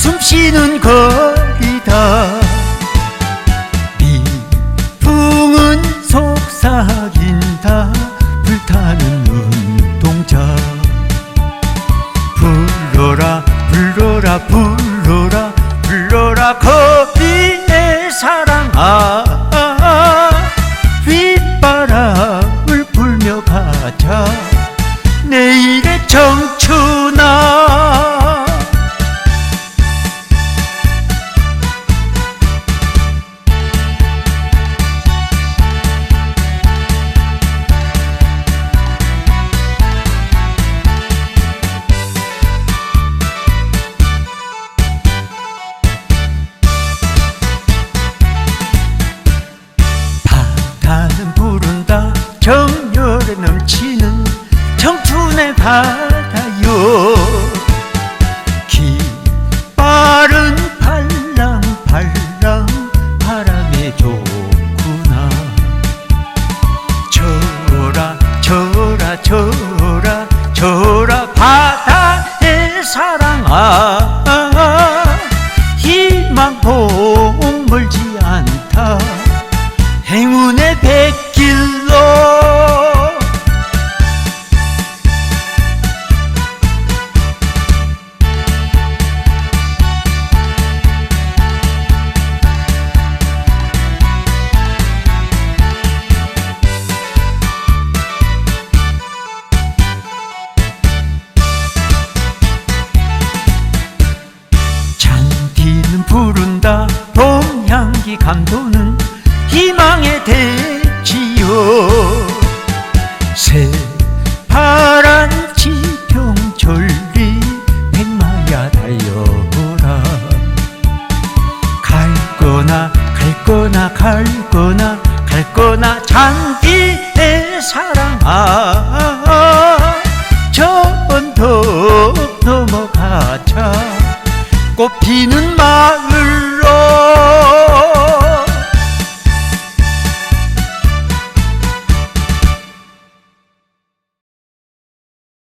숨쉬는 거리다. 미풍은 속삭인다. 불타는 눈동자. 불러라 불러라 불러라 불러라 거 바다는 부른다. 정열에 넘치는 청춘의 바다요. 깃발은 팔랑 팔랑 바람에 좋구나. 저라 저라 저라 저라 바다의 사랑아. 희망 않 부른다. 동향기 감도는 희망의 대지요. 새파란 지평 절리 백마야 달려오라. 갈 거나 갈 거나 갈 거나 갈 거나 장기의 사랑아 비는 마을.